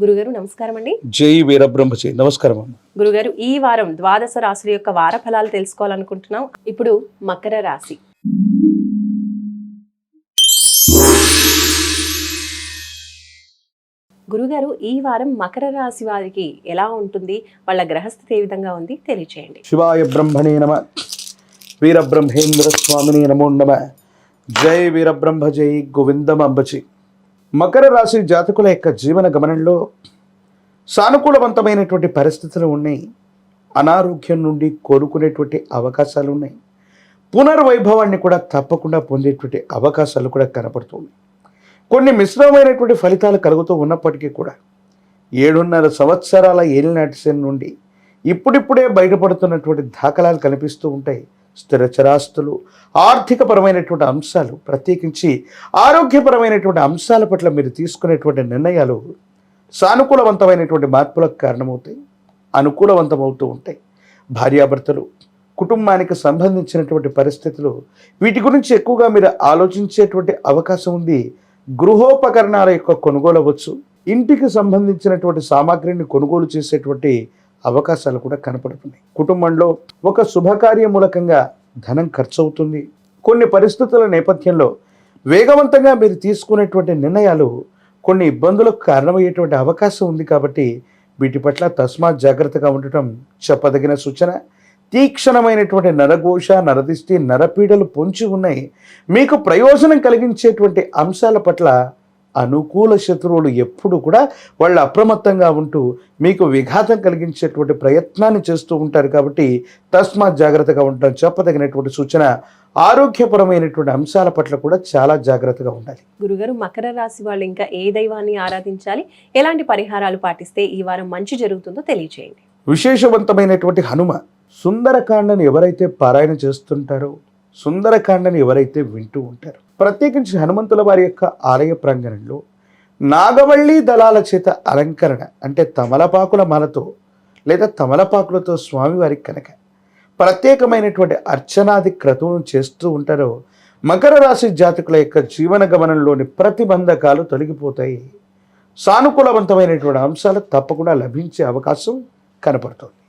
గురుగారు నమస్కారం అండి జై వీరబ్రహ్మచి నమస్కారం గురుగారు ఈ వారం ద్వాదశ రాశుల యొక్క వార ఫలాలు తెలుసుకోవాలనుకుంటున్నాం. ఇప్పుడు మకర రాశి. గురుగారు ఈ వారం మకర రాశి వారికి ఎలా ఉంటుంది? వాళ్ళ గ్రహస్థితి ఏ విధంగా ఉంది? తెలియచేయండి. శివాయ బ్రహ్మణే నమ. వీరబ్రహ్మేంద్ర స్వామిని నమో నమ. జై వీరబ్రహ్మ జై గోవిందం అంబచి మకర రాశి జాతకుల యొక్క జీవన గమనంలో సానుకూలవంతమైనటువంటి పరిస్థితులు ఉన్నాయి. అనారోగ్యం నుండి కోరుకునేటువంటి అవకాశాలు ఉన్నాయి. పునర్వైభవాన్ని కూడా తప్పకుండా పొందేటువంటి అవకాశాలు కూడా కనపడుతున్నాయి. కొన్ని మిశ్రమైనటువంటి ఫలితాలు కలుగుతూ ఉన్నప్పటికీ కూడా ఏడున్నర సంవత్సరాల ఏలినాటి నుండి ఇప్పుడిప్పుడే బయటపడుతున్నటువంటి దాఖలాలు కనిపిస్తూ ఉంటాయి. స్థిర చరాస్తులు ఆర్థికపరమైనటువంటి అంశాలు ప్రత్యేకించి ఆరోగ్యపరమైనటువంటి అంశాల పట్ల మీరు తీసుకునేటువంటి నిర్ణయాలు సానుకూలవంతమైనటువంటి మార్పులకు కారణమవుతాయి అనుకూలవంతమవుతూ ఉంటాయి. భార్యాభర్తలు కుటుంబానికి సంబంధించినటువంటి పరిస్థితులు వీటి గురించి ఎక్కువగా మీరు ఆలోచించేటువంటి అవకాశం ఉంది. గృహోపకరణాల యొక్క కొనుగోలు అవ్వచ్చు ఇంటికి సంబంధించినటువంటి సామాగ్రిని కొనుగోలు చేసేటువంటి అవకాశాలు కూడా కనపడుతున్నాయి. కుటుంబంలో ఒక శుభకార్య మూలకంగా ధనం ఖర్చు అవుతుంది కొన్ని పరిస్థితుల నేపథ్యంలో వేగవంతంగా మీరు తీసుకునేటువంటి నిర్ణయాలు కొన్ని ఇబ్బందులకు కారణమయ్యేటువంటి అవకాశం ఉంది కాబట్టి వీటి పట్ల తస్మాత్ జాగ్రత్తగా ఉండటం చెప్పదగిన సూచన. తీక్షణమైనటువంటి నరఘోష నరదిష్టి నరపీడలు పొంచి ఉన్నాయి. మీకు ప్రయోజనం కలిగించేటువంటి అంశాల పట్ల అనుకూల శత్రువులు ఎప్పుడు కూడా వాళ్ళు అప్రమత్తంగా ఉంటూ మీకు విఘాతం కలిగించేటువంటి ప్రయత్నాన్ని చేస్తూ ఉంటారు కాబట్టి తస్మాత్ జాగ్రత్తగా ఉండటం చెప్పదగినటువంటి సూచన ఆరోగ్యపరమైనటువంటి అంశాల పట్ల కూడా చాలా జాగ్రత్తగా ఉండాలి. గురుగారు మకర రాశి వాళ్ళు ఇంకా ఏ దైవాన్ని ఆరాధించాలి? ఎలాంటి పరిహారాలు పాటిస్తే ఈ వారం మంచి జరుగుతుందో తెలియచేయండి. విశేషవంతమైనటువంటి హనుమ సుందరకాండని ఎవరైతే పారాయణ చేస్తుంటారో సుందరకాండని ఎవరైతే వింటూ ఉంటారో ప్రత్యేకించి హనుమంతుల వారి యొక్క ఆలయ ప్రాంగణంలో నాగవల్లి దళాల చేత అలంకరణ అంటే తమలపాకుల మాలతో లేదా తమలపాకులతో స్వామివారికి కనుక ప్రత్యేకమైనటువంటి అర్చనాది క్రతువును చేస్తూ ఉంటారో మకర రాశి జాతకుల యొక్క జీవన గమనంలోని ప్రతిబంధకాలు తొలగిపోతాయి. సానుకూలవంతమైనటువంటి అంశాలు తప్పకుండా లభించే అవకాశం కనపడుతుంది.